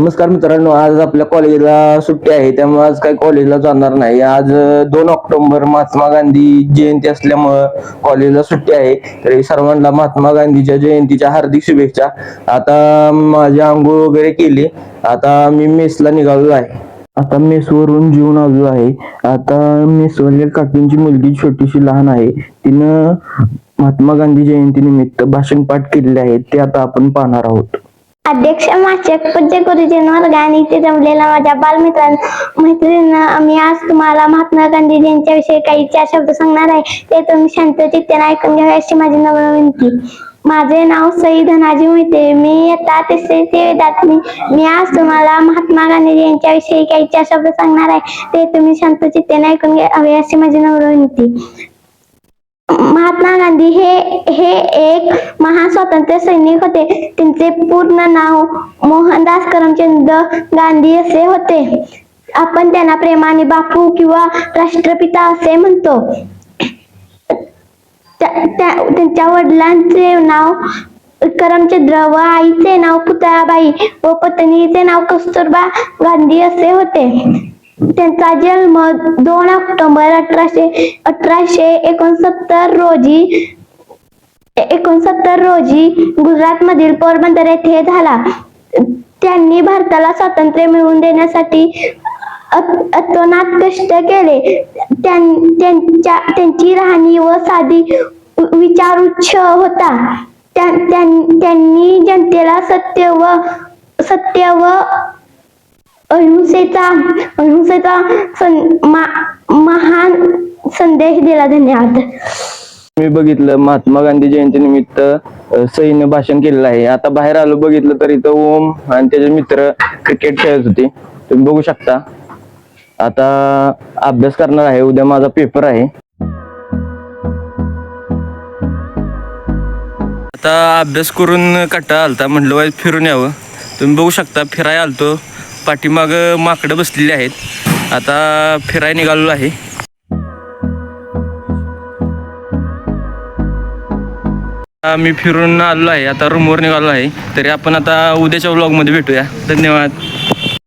नमस्कार मित्रांनो आज आपल्या कॉलेजला सुट्टी आहे त्यामुळे आज काही कॉलेजला जाणार नाही. आज दोन ऑक्टोबर महात्मा गांधी जयंती असल्यामुळं कॉलेजला सुट्टी आहे. तरी सर्वांना महात्मा गांधीच्या जयंतीच्या हार्दिक शुभेच्छा. आता माझी आंघोळ वगैरे केली. आता मी मेसला निघालो आहे. आता मेसवरून जीवन आलो आहे. आता मेसवरल्या काकींची मुलगी छोटीशी लहान आहे. तिनं महात्मा गांधी जयंती निमित्त भाषण पाठ केलेले आहे ते आता आपण पाहणार आहोत. अध्यक्ष माचक पूज्य गुरुजन वर्ग आणि इथे जमलेल्या माझ्या बालमित्रांनो मैत्रिणींना मी आज तुम्हाला महात्मा गांधीजींच्या यांच्याविषयी काही चार शब्द सांगणार आहे. ते तुम्ही शांत चित्तेने ऐकून घ्यावे अशी माझी नम्र विनंती. माझे नाव सई धनाजी मोहिते. मी इयत्ता तिसरी विद्यार्थी मी आज तुम्हाला महात्मा गांधी यांच्याविषयी काही चार शब्द सांगणार आहे. ते तुम्ही शांत चित्तेने ऐकून घ्यावे अशी माझी नम्र विनंती. महात्मा गांधी हे हे एक महान स्वातंत्र्य सैनिक होते. त्यांचे पूर्ण नाव मोहनदास करमचंद गांधी असे होते. आपण त्यांना प्रेमाने बापू किंवा राष्ट्रपिता असे म्हणतो. त्यांच्या वडिलांचे नाव करमचंद्र व आईचे नाव पुतळाबाई व पत्नीचे नाव कस्तुरबा गांधी असे होते. त्यांचा जन्म दोन ऑक्टोबर अठराशे अठराशे एकोणसत्तर रोजी एकोणसत्तर रोजी गुजरात मधील पोरबंदर येथे झाला. त्यांनी भारताला स्वातंत्र्य मिळवून देण्यासाठी अतोनात कष्ट केले. त्यां- त्यांच्या त्यांची राहणी व साधी विचारुच्छ विचार उच्च होता. त्यां- त्यांनी जनतेला सत्य व सत्य व अहिंसेचा अहिंसेचा सं- महान संदेश दिला धन्यवाद मी बघितलं महात्मा गांधी जयंती निमित्त अ, भाषण केलेलं आहे. आता बाहेर आलो बघितलं तर इथं ओम आणि त्याचे मित्र क्रिकेट खेळत होते. तुम्ही बघू शकता. आता अभ्यास करणार आहे. उद्या माझा पेपर आहे. आता अभ्यास करून कट्टा आलता. म्हटलं वाईट फिरून यावं. तुम्ही बघू शकता फिराय आलतो. पाठीमाग माकडं बसलेली आहेत. आता फिराय निघालो आहे. मी फिरून आलो आहे. आता रूमवर निघालो आहे. तरी आपण आता उद्याच्या व्लॉगमध्ये भेटूया. धन्यवाद.